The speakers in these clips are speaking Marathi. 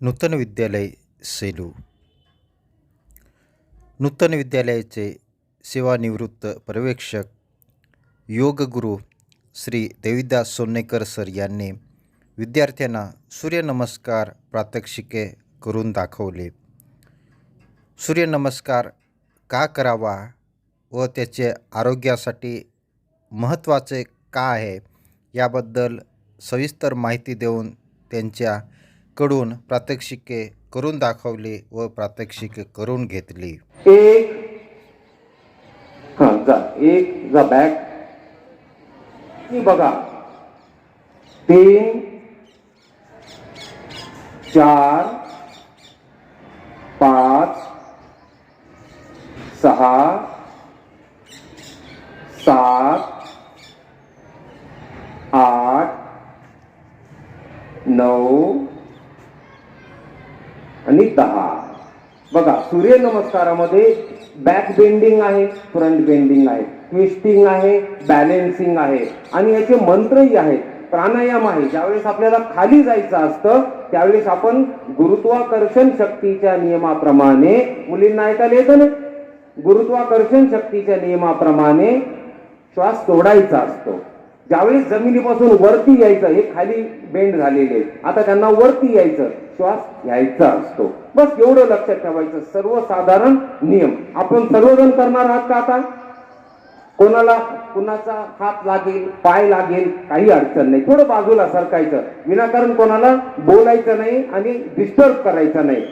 नूतन विद्यालय सेलू. नूतन विद्यालयाचे सेवानिवृत्त पर्यवेक्षक योगगुरू श्री देविदास सोन्नेकर सर यांनी विद्यार्थ्यांना सूर्यनमस्कार प्रात्यक्षिके करून दाखवले. सूर्यनमस्कार का करावा व त्याचे आरोग्यासाठी महत्त्वाचे का आहे याबद्दल सविस्तर माहिती देऊन त्यांच्या कडून प्रात्यक्षिके करून दाखवली व प्रात्यक्षिके करून घेतली. एक जा एक जा बॅक बघा. तीन चार पाच सहा सात आठ नऊ दहा. बघा सूर्यनमस्कारामध्ये बॅक बेंडिंग आहे फ्रंट बेंडिंग आहे ट्विस्टिंग आहे बॅलेन्सिंग आहे. आणि याचे मंत्रही आहेत प्राणायाम आहे. ज्यावेळेस आपल्याला खाली जायचं असतं त्यावेळेस आपण गुरुत्वाकर्षण शक्तीच्या नियमाप्रमाणे मुलींना ऐकायला येतं ना? गुरुत्वाकर्षण शक्तीच्या नियमाप्रमाणे श्वास सोडायचा असतो. ज्यावेळेस जमिनीपासून वरती यायचं हे खाली बेंड झालेले. आता त्यांना वरती यायचं श्वास घ्यायचा असतो. बस एवढं लक्षात ठेवायचं. सर्वसाधारण नियम. आपण सर्वजण करणार आहात का आता? कोणाला कुणाचा हात लागेल पाय लागेल काही अडचण नाही. थोडं बाजूला सरकायचं. विनाकारण कोणाला बोलायचं नाही आणि डिस्टर्ब करायचं नाही.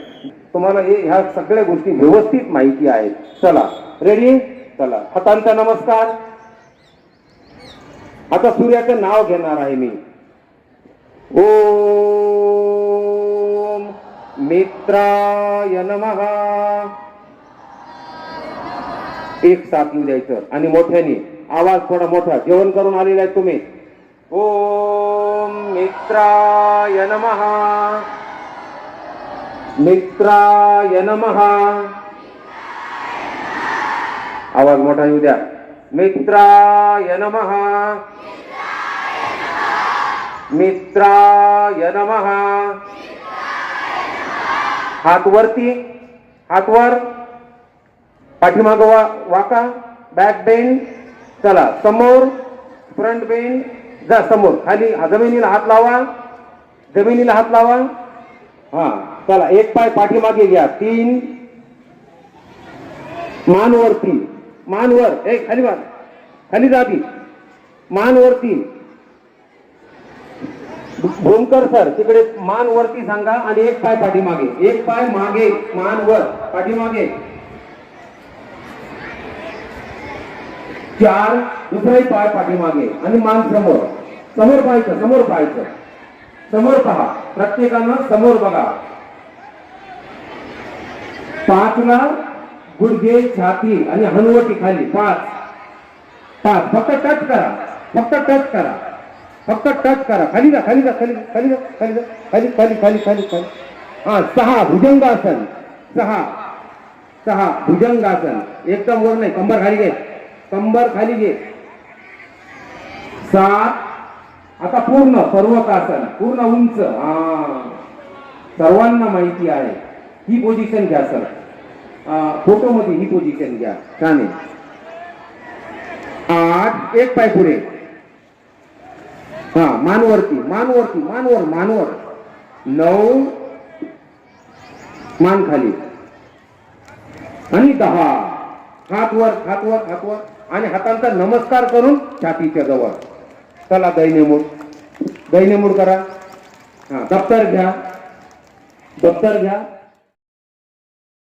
तुम्हाला हे ह्या सगळ्या गोष्टी व्यवस्थित माहिती आहेत. चला. रेडी चला. हातांचा नमस्कार. आता सूर्याचं नाव घेणार आहे मी. ओम मित्राय नमहा एक साथ येऊ द्यायचं आणि मोठ्याने. आवाज थोडा मोठा. जेवण करून आलेला आहे तुम्ही. ओम मित्राय नमहा मित्राय नमहा आवाज मोठा येऊ द्या. मित्राय नमः। मित्राय नमः। हात वरती हात वर पाठीमाग वा वाका बॅक बेंड चला समोर फ्रंट बेंड जा समोर खाली जमिनीला हात लावा जमिनीला हात लावा हा चला एक पाय पाठीमागे घ्या तीन मान मानवर मान वर ए खाली वर खाली जागी मान भोमकर सर तिकडे मान वरती सांगा आणि एक पाय पाठीमागे. एक पाय मागे मान वर पाठीमागे. चार दुसराही पाय पाठीमागे. आणि मान समोर. समोर पाहायचं समोर पाहायचं. समोर पहा. प्रत्येकानं समोर बघा. पाचला गुडघे छाती आणि हनुवटी खाली. पाच. पाच. फक्त टच करा. फक्त टच करा. फक्त टच करा. खाली जा खाली जा खाली खाली जा खाली जा. खाली खाली खाली खाली खाली. हा सहा. भुजंगासन. सहा. सहा. भुजंगासन. एकदम वर नाही. कंबर खाली घे. कंबर खाली घे. सात. आता पूर्ण पर्वतासन. पूर्ण उंच. हा. सर्वांना माहिती आहे. ही पोझिशन घ्या सर फोटोमध्ये ही पोझिशन घ्या. छान आहे आठ एक पाय पुढे. हा मानवरती मानवरती मानवर मानवर. नऊ मान खाली. आणि दहा. हातवर हातवर हातवर आणि हातांचा नमस्कार करून छातीच्या जवळ. चला दैन्यमूड दैन्यमूड करा. हा दप्तर घ्या. दप्तर घ्या.